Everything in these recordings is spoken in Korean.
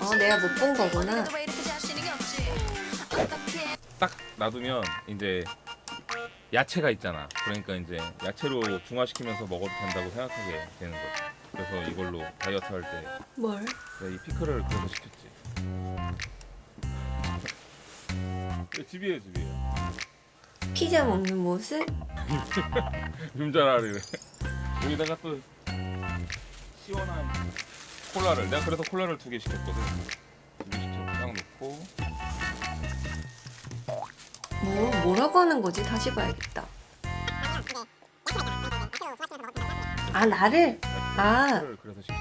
어, 내가 못 본 거구나. 딱 놔두면 이제 야채가 있잖아. 그러니까 이제 야채로 중화시키면서 먹어도 된다고 생각하게 되는 거지. 그래서 이걸로 다이어트 할 때 뭘? 이 피클을 그래서 시켰지. 집이에요, 집이에요. 피자 먹는 모습? 룸자라를 여기다가 또 시원한 콜라를 내가 그래서 콜라를 두 개 시켰거든. 두 개 시켜 딱 놓고 뭐, 뭐라고 하는 거지? 다시 봐야겠다. 아, 나를? 아. 콜라를 그래서 시켰.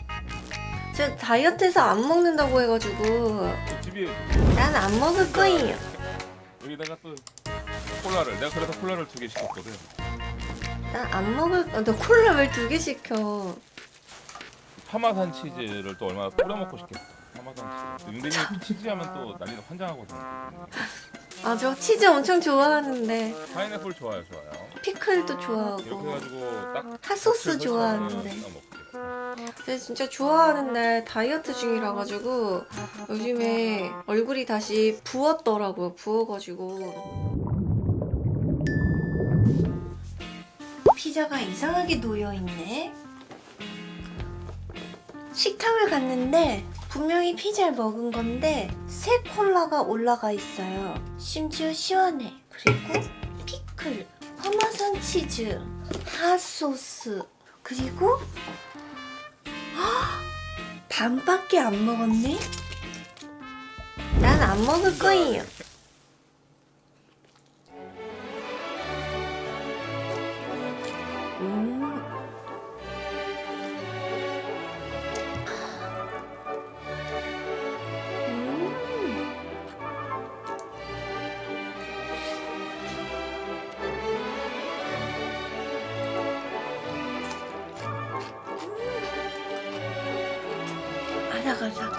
저 다이어트해서 안 먹는다고 해가지고 또 집이에요. 난안 먹을 거예요. 여기다가 또 콜라를 내가 그래서 콜라를 두 개 시켰거든. 난 안 먹을. 어, 너 콜라 왜 두 개 시켜? 파마산 치즈를 또 얼마나 뿌려 먹고 싶겠어. 파마산 치즈. 은근히 치즈 하면 또 난리 환장하거든. 아, 저 치즈 엄청 좋아하는데 파인애플 좋아요, 좋아요. 피클도 이렇게 좋아하고 해가지고 딱 핫소스 좋아하는데. 근데 진짜 좋아하는데 다이어트 중이라 가지고 요즘에 얼굴이 다시 부었더라고요. 부어가지고 피자가 이상하게 놓여 있네. 식당을 갔는데 분명히 피자를 먹은 건데 새 콜라가 올라가 있어요. 심지어 시원해. 그리고 피클, 파마산 치즈, 핫소스, 그리고 반밖에 안 먹었네? 난 안 먹을 거예요. 아삭아삭.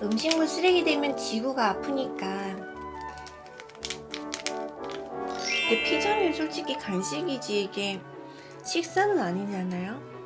음식물 쓰레기 되면 지구가 아프니까. 근데 피자는 솔직히 간식이지 이게 식사는 아니잖아요.